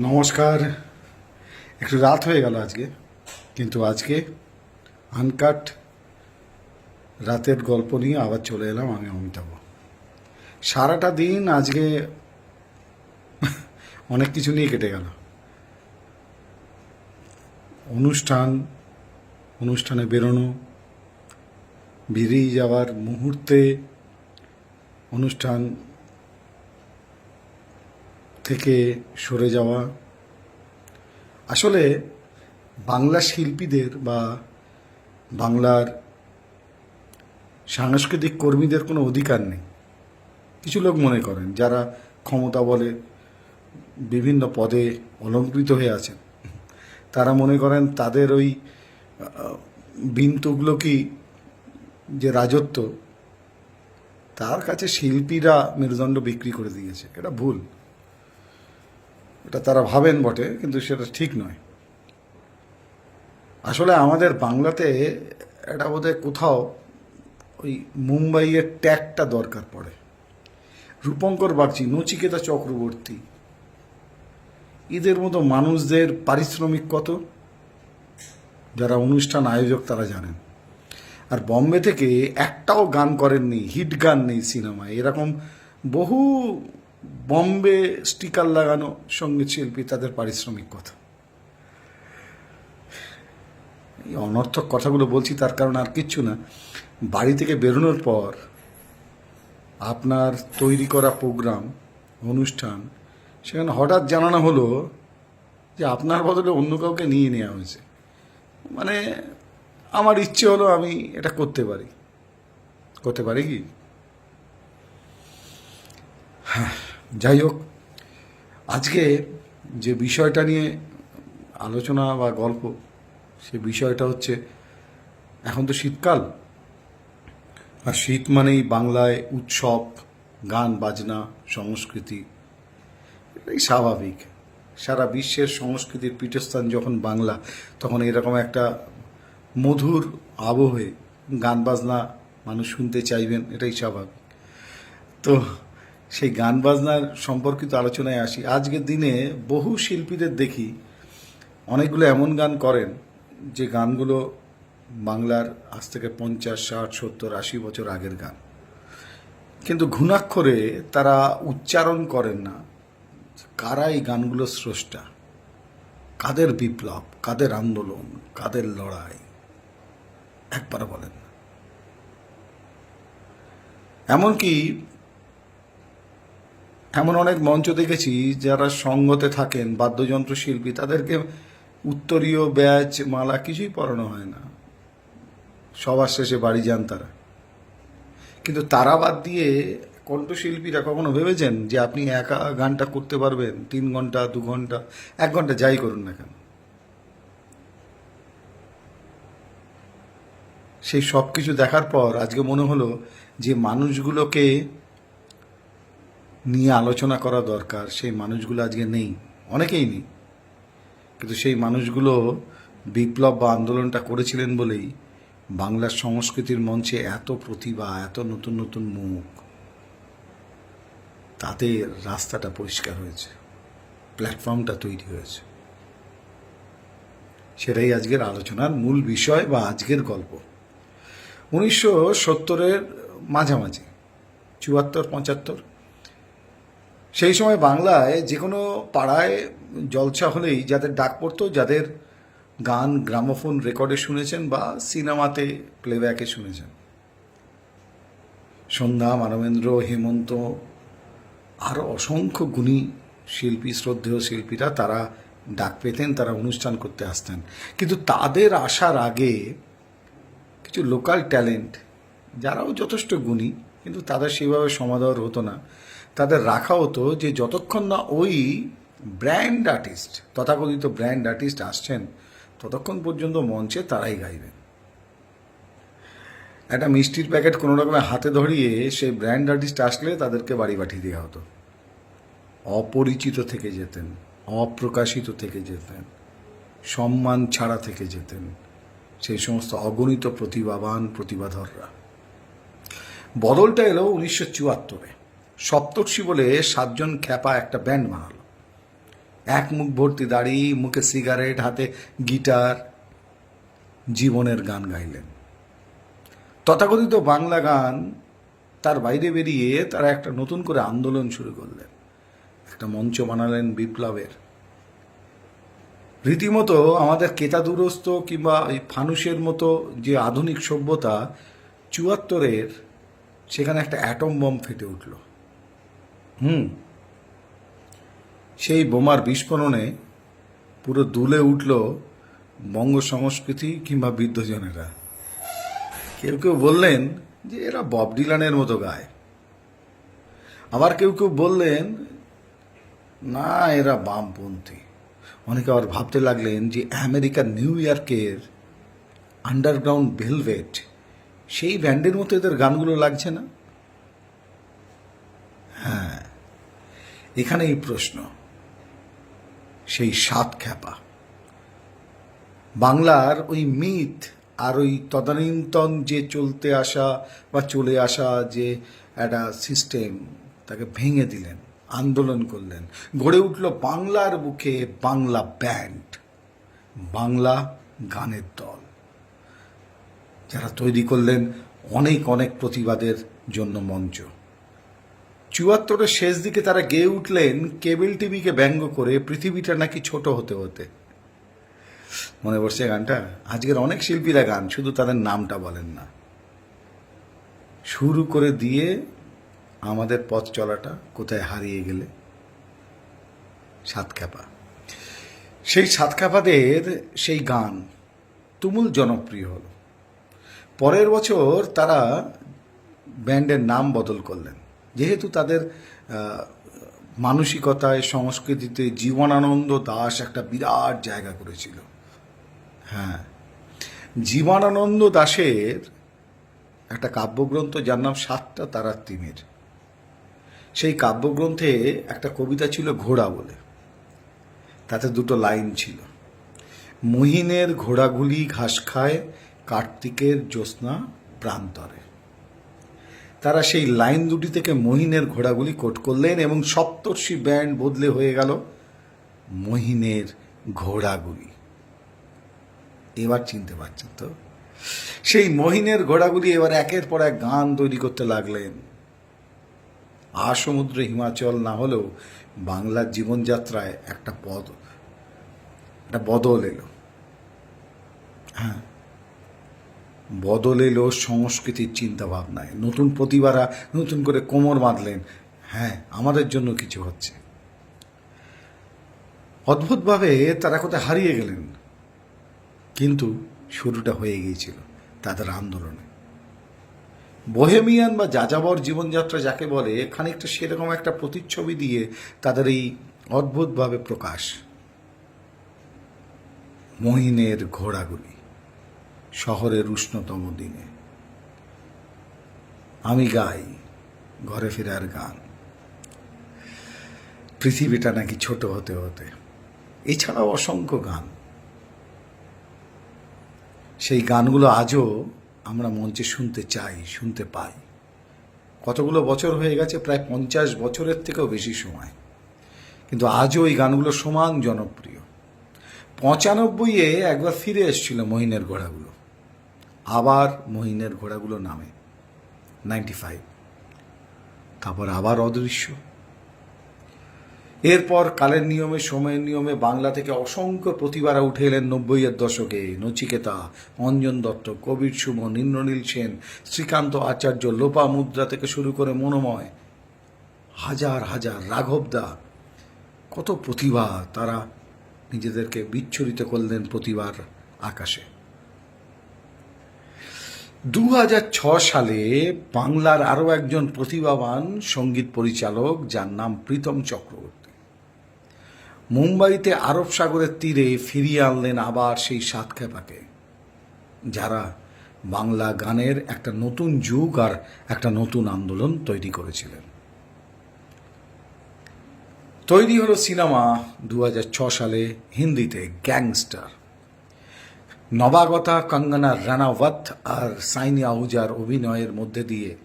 নমস্কার। একটু রাত হয়ে গেল আজকে, কিন্তু আজকে আনকাট রাতের গল্প নিয়ে আবার চলে এলাম আমি অমিতাভ। সারাটা দিন আজকে অনেক কিছু নিয়ে কেটে গেল। অনুষ্ঠান, অনুষ্ঠানে বেরোনো, বেরিয়ে যাওয়ার মুহূর্তে অনুষ্ঠান থেকে সরে যাওয়া। আসলে বাংলা শিল্পীদের বা বাংলার সাংস্কৃতিক কর্মীদের কোনো অধিকার নেই। কিছু লোক মনে করেন যারা ক্ষমতা বলে বিভিন্ন পদে অলঙ্কৃত হয়ে আছেন। তারা মনে করেন তাদের ওই আহ, বিন কি যে রাজত্ব তার কাছে শিল্পীরা মেরুদণ্ড বিক্রি করে দিয়েছে। এটা ভুল। এটা তারা ভাবেন বটে, কিন্তু সেটা ঠিক নয়। আসলে আমাদের বাংলাতে এটা বোধহয় কোথাও ওই মুম্বাইয়ের ট্যাগটা দরকার পড়ে। রূপঙ্কর বাগচি, নচিকেতা চক্রবর্তী ঈদের মতো মানুষদের পারিশ্রমিক কত? যারা অনুষ্ঠান আয়োজক তারা জানেন। আর বম্বে থেকে একটাও গান করেননি, হিট গান নেই সিনেমায়। এরকম বহু বম্বে স্টিকার লাগানো সংগীত শিল্পী তাদের পারিশ্রমিক কথা। এই অনর্থক কথাগুলো বলছি তার কারণ আর কিচ্ছু না। বাড়ি থেকে বেরোনোর পর আপনার তৈরি করা প্রোগ্রাম অনুষ্ঠান সেখানে হঠাৎ জানানো হলো যে আপনার বদলে অন্য কাউকে নিয়ে নেওয়া হয়েছে। মানে আমার ইচ্ছে হলো আমি এটা করতে পারি। করতে পারি কি? হ্যাঁ, যাই হোক, আজকে যে বিষয়টা নিয়ে আলোচনা বা গল্প, সে বিষয়টা হচ্ছে এখন তো শীতকাল। আর শীত মানেই বাংলায় উৎসব, গান, বাজনা, সংস্কৃতি। এটাই স্বাভাবিক। সারা বিশ্বের সংস্কৃতির পীঠস্থান যখন বাংলা, তখন এরকম একটা মধুর আবহে গান, বাজনা মানুষ শুনতে চাইবেন, এটাই স্বাভাবিক। তো সেই গান বাজনার সম্পর্কিত আলোচনায় আসি। আজকের দিনে বহু শিল্পীদের দেখি, অনেকগুলো এমন গান করেন যে গানগুলো বাংলার আজ থেকে পঞ্চাশ, ষাট, সত্তর, আশি বছর আগের গান। কিন্তু ঘুণাক্ষরে তারা উচ্চারণ করেন না কারা এই গানগুলো স্রষ্টা? কাদের বিপ্লব, কাদের আন্দোলন, কাদের লড়াই? একবার বলেন এমনকি এমন অনেক মঞ্চ দেখেছি যারা সঙ্গতে থাকেন বাদ্যযন্ত্র শিল্পী তাদেরকে উত্তরীয় ব্যাচ, মালা কিছুই পরানো হয় না। সবার শেষে বাড়ি যান তারা। কিন্তু তারা বাদ দিয়ে কণ্ঠশিল্পীরা কখনো ভেবেছেন যে আপনি একা গানটা করতে পারবেন, তিন ঘণ্টা, দু ঘণ্টা, এক ঘণ্টা যাই করুন না কেন? সেই সব কিছু দেখার পর আজকে মনে হলো যে মানুষগুলোকে নিয়ে আলোচনা করা দরকার, সেই মানুষগুলো আজকে নেই, অনেকেই নেই। কিন্তু সেই মানুষগুলো বিপ্লব বা আন্দোলনটা করেছিলেন বলেই বাংলার সংস্কৃতির মঞ্চে এত প্রতিভা, এত নতুন নতুন মুখ, তাতে রাস্তাটা পরিষ্কার হয়েছে, প্ল্যাটফর্মটা তৈরি হয়েছে। সেটাই আজকের আলোচনার মূল বিষয় বা আজকের গল্প। উনিশশো সত্তরের মাঝামাঝি, চুয়াত্তর, পঁচাত্তর সেই সময় বাংলায় যে কোনো পাড়ায় জলসা হলেই যাদের ডাক পড়তো, যাদের গান, গ্রামোফোন রেকর্ডে শুনেছেন বা সিনেমাতে প্লেব্যাকে শুনেছেন। সন্ধ্যা, মানবেন্দ্র, হেমন্ত আরও অসংখ্য গুণী শিল্পী, শ্রদ্ধেয় শিল্পীরা তারা ডাক পেতেন, তারা অনুষ্ঠান করতে আসতেন। কিন্তু তাদের আসার আগে কিছু লোকাল ট্যালেন্ট যারাও যথেষ্ট গুণী, কিন্তু তাদের সেইভাবে সমাদর হতো না। তাদের রাখা হতো যে যতক্ষণ না ওই ব্র্যান্ড আর্টিস্ট, তথাকথিত ব্র্যান্ড আর্টিস্ট আসছেন, ততক্ষণ পর্যন্ত মঞ্চে তারাই গাইবেন। একটা মিষ্টির প্যাকেট কোনো রকমে হাতে ধরিয়ে সেই ব্র্যান্ড আর্টিস্ট আসলে তাদেরকে বাড়ি পাঠিয়ে দেওয়া হতো। অপরিচিত থেকে যেতেন, অপ্রকাশিত থেকে যেতেন, সম্মান ছাড়া থেকে যেতেন সেই সমস্ত অগণিত প্রতিভাবান প্রতিভাধররা। বদলটা এলো উনিশশো চুয়াত্তরে। সপ্তর্ষি বলে সাতজন খ্যাপা একটা ব্যান্ড বানালো। এক মুখ ভর্তি দাড়ি, মুখে সিগারেট, হাতে গিটার, জীবনের গান গাইলেন। তথাকথিত বাংলা গান তার বাইরে বেরিয়ে তারা একটা নতুন করে আন্দোলন শুরু করলেন। একটা মঞ্চ বানালেন বিপ্লবের। রীতিমতো আমাদের কেতাদুরস্ত কিংবা এই ফানুসের মতো যে আধুনিক সভ্যতা, চুয়াত্তরের সেখানে একটা অ্যাটম বম ফেটে উঠল। হুম। সেই বোমার বিস্ফোরণে পুরো দুলে উঠল বঙ্গ সংস্কৃতি কিংবা বৃদ্ধজনেরা কেউ কেউ বললেন যে এরা বব ডিলানের মতো গায়। আবার কেউ কেউ বললেন, না, এরা বামপন্থী। অনেকে আবার ভাবতে লাগলেন যে আমেরিকার নিউ ইয়র্কের আন্ডারগ্রাউন্ড ভেলভেট, সেই ব্যান্ডের মতো এদের গানগুলো লাগছে না? এখানেই প্রশ্ন। সেই সাত খ্যাপা। বাংলার ওই মিথ আর ওই তদানীন্তন যে চলতে আসা বা চলে আসা যে একটা সিস্টেম তাকে ভেঙে দিলেন, আন্দোলন করলেন, গড়ে উঠল বাংলার বুকে বাংলা ব্যান্ড বাংলা গানের দল। যারা তৈরি করলেন অনেক অনেক প্রতিবাদের জন্য মঞ্চ। চুয়াত্তরের শেষ দিকে তারা গেয়ে উঠলেন কেবল টিভিকে ব্যঙ্গ করে পৃথিবীটা নাকি ছোট হতে হতে। মনে পড়ছে গানটা? আজকের অনেক শিল্পীরা গান, শুধু তাদের নামটা বলেন না। শুরু করে দিয়ে আমাদের পথ চলাটা কোথায় হারিয়ে গেলে? সাতখ্যাপা সেই সাতখ্যাপাদের সেই গান তুমুল জনপ্রিয় হল। পরের বছর তারা ব্যান্ডের নাম বদল করলেন। যেহেতু তাদের মানসিকতায়, সংস্কৃতিতে জীবনানন্দ দাস একটা বিরাট জায়গা করেছিল। হ্যাঁ। জীবনানন্দ দাশের একটা কাব্যগ্রন্থ যার নাম সাতটা তারার তিমির। সেই কাব্যগ্রন্থে একটা কবিতা ছিল ঘোড়া বলে। তাতে দুটো লাইন ছিল। মহিনের ঘোড়াগুলি ঘাস খায় কার্তিকের জ্যোৎস্না প্রান্তরে। তারা সেই লাইন দুটি থেকে মহিনের ঘোড়াগুলি কোট করলেন এবং সপ্তর্ষি ব্যান্ড বদলে হয়ে গেল মহিনের ঘোড়াগুলি। এবার চিনতে পারছেন তো? সেই মহিনের ঘোড়াগুলি এবার একের পর এক গান তৈরি করতে লাগলেন। আসমুদ্র হিমাচল না হলেও বাংলার জীবনযাত্রায় একটা পদ একটা বদল এলো। হ্যাঁ। বদল এলো সংস্কৃতির চিন্তা ভাবনায় নতুন প্রতিভারা নতুন করে কোমর বাঁধলেন। হ্যাঁ আমাদের জন্য কিছু হচ্ছে। অদ্ভুতভাবে তারা কোথায় হারিয়ে গেলেন। কিন্তু শুরুটা হয়ে গিয়েছিল তাদের আন্দোলনে। বোহেমিয়ান বা যাযাবর জীবনযাত্রা যাকে বলে, খানিকটা সেরকম একটা প্রতিচ্ছবি দিয়ে তাদের এই অদ্ভুতভাবে প্রকাশ। মহিনের ঘোড়াগুলি। শহরের উষ্ণতম দিনে। আমি গাই, ঘরে ফেরার গান। পৃথিবীটা নাকি ছোট হতে হতে। এছাড়াও অসংখ্য গান। সেই গানগুলো আজও আমরা মঞ্চে শুনতে চাই, শুনতে পাই। কতগুলো বছর হয়ে গেছে, প্রায় পঞ্চাশ বছরের থেকেও বেশি সময়। কিন্তু আজও এই গানগুলো সমান জনপ্রিয়। পঁচানব্বইয়ে একবার ফিরে এসেছিল মহিনের ঘোড়াগুলো আবার মহিনের ঘোড়াগুলো নামে। নাইনটি ফাইভ তারপর আবার অদৃশ্য। এরপর কালের নিয়মে, সময়ের নিয়মে বাংলা থেকে অসংখ্য প্রতিভারা উঠে এলেন নব্বইয়ের দশকে। নচিকেতা, অঞ্জন দত্ত, কবির সুমন, ইন্দ্রনীল সেন, শ্রীকান্ত আচার্য, লোপা মুদ্রা থেকে শুরু করে মনোময়। হাজার হাজার রাঘবদা কত প্রতিভা তারা নিজেদেরকে বিচ্ছুরিত করলেন প্রতিভার আকাশে। দু সালে বাংলার আরও একজন প্রতিভাবান সংগীত পরিচালক, যার নাম প্রীতম চক্রবর্তী। মুম্বাইতে আরব সাগরের তীরে ফিরিয়ে আনলেন আবার সেই সাতক্ষেপাকে, যারা বাংলা গানের একটা নতুন যুগ আর একটা নতুন আন্দোলন তৈরি করেছিলেন। তৈরি হলো সিনেমা দু সালে হিন্দিতে গ্যাংস্টার। নবাগতা, কঙ্গনা, রানাওয়াত আর সাইনি আহুজার অভিনয়ের মধ্যে দিয়ে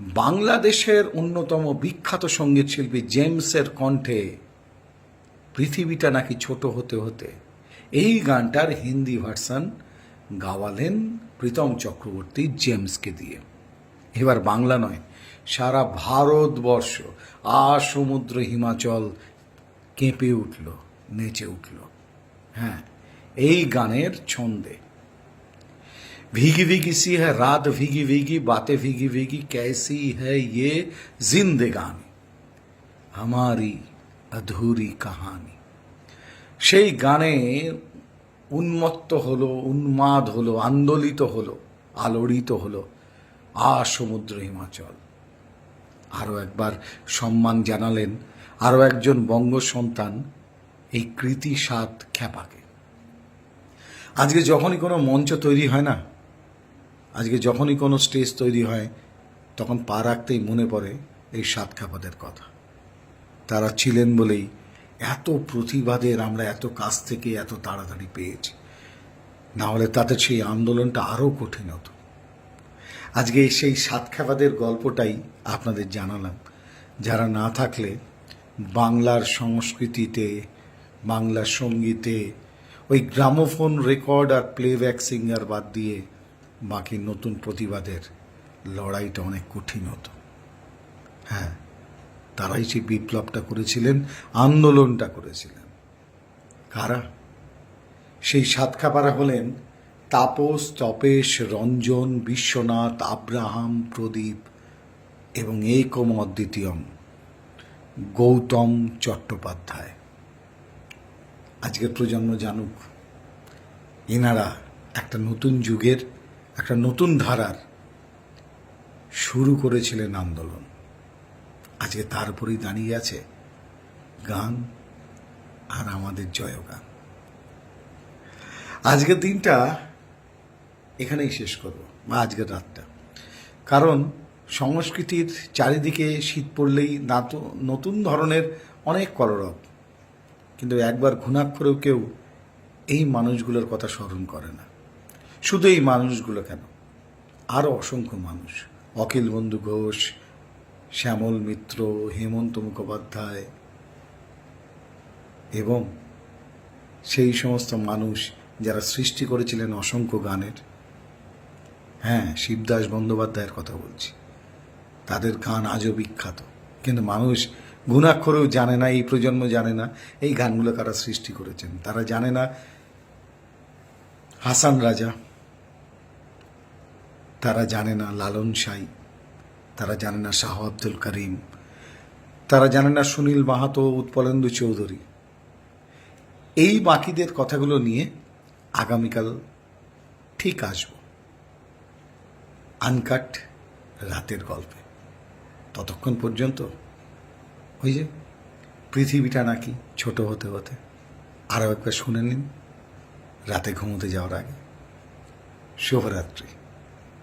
বাংলাদেশের অন্যতম বিখ্যাত সংগীত শিল্পী জেমসের কণ্ঠে পৃথিবীটা নাকি ছোট হতে হতে এই গানটার হিন্দি ভার্সন গাওয়ালেন প্রীতম চক্রবর্তী জেমসকে দিয়ে। এবার বাংলা নয়, সারা ভারতবর্ষ, আ সমুদ্র হিমাচল কেঁপে উঠল, নেচে উঠল। হ্যাঁ। এই গানের ছন্দে। ভিগি ভিগি সি হ্যাঁ রাত ভিগি ভিগি, বাতে ভিগি ভিগি ক্যাসি হ্যাঁ ইয়ে জিন্দেগানি আমারি অধুরি কাহানি। সেই গানে উন্মত্ত হলো, উন্মাদ হলো, আন্দোলিত হলো, আলোড়িত হলো আ সমুদ্র হিমাচল। আরও একবার সম্মান জানালেন আরও একজন বঙ্গ সন্তান এই কৃতি সাত খ্যাপাকে। আজকে যখনই কোনো মঞ্চ তৈরি হয় না, আজকে যখনই কোনো স্টেজ তৈরি হয়, তখন পা রাখতেই মনে পড়ে এই সাত খ্যাপাদের কথা। তারা ছিলেন বলেই এত প্রতিবাদের আমরা এত কাছ থেকে এত তাড়াতাড়ি পেয়েছি। না হলে তাদের সেই আন্দোলনটা আরও কঠিন হতো। আজকে সেই সাতখাবাদের গল্পটাই আপনাদের জানালাম। যারা না থাকলে বাংলার সংস্কৃতিতে, বাংলার সঙ্গীতে ওই গ্রামোফোন রেকর্ড আর প্লেব্যাক সিঙ্গার বাদ দিয়ে বাকি নতুন প্রতিবাদের লড়াইটা অনেক কঠিন হতো। হ্যাঁ তারাই সেই বিপ্লবটা করেছিলেন, আন্দোলনটা করেছিলেন। কারা? সেই সাতখাপারা হলেন তাপস, তপেশ, রঞ্জন, বিশ্বনাথ, আব্রাহাম, প্রদীপ এবং একম অদ্বিতীয়ম গৌতম চট্টোপাধ্যায়। আজকের প্রজন্ম জানুক। এনারা একটা নতুন যুগের, একটা নতুন ধারার শুরু করেছিলেন আন্দোলন। আজকে তার উপরেই দাঁড়িয়ে আছে গান আর আমাদের জয়গান। আজকের দিনটা এখানেই শেষ করব, বা আজকের রাতটা। কারণ সংস্কৃতির চারিদিকে শীত পড়লেই নাতো নতুন ধরনের অনেক কলরব কিন্তু একবার ঘুণাক্ষরেও কেউ এই মানুষগুলোর কথা স্মরণ করে না। শুধু এই মানুষগুলো কেন? আরও অসংখ্য মানুষ। অখিল বন্ধু ঘোষ, শ্যামল মিত্র, হেমন্ত মুখোপাধ্যায় এবং সেই সমস্ত মানুষ যারা সৃষ্টি করেছিলেন অসংখ্য গানের। হ্যাঁ শিবদাস বন্দ্যোপাধ্যায়ের কথা বলছি। তাদের গান আজও বিখ্যাত। কিন্তু মানুষ গুণাক্ষরেও জানে না, এই প্রজন্ম জানে না, এই গানগুলো কারা সৃষ্টি করেছেন? তারা জানে না হাসান রাজা, তারা জানে না লালন সাই, তারা জানে না শাহ আব্দুল করিম, তারা জানে না সুনীল মাহাতো উৎপলেন্দু চৌধুরী। এই বাকিদের কথাগুলো নিয়ে আগামীকাল ঠিক আসব। আনকাট রাতের গল্পে। ততক্ষণ পর্যন্ত ওই যে পৃথিবীটা নাকি ছোট হতে হতে আরও একবার শুনে নিন, রাতে ঘুমোতে যাওয়ার আগে। শুভরাত্রি।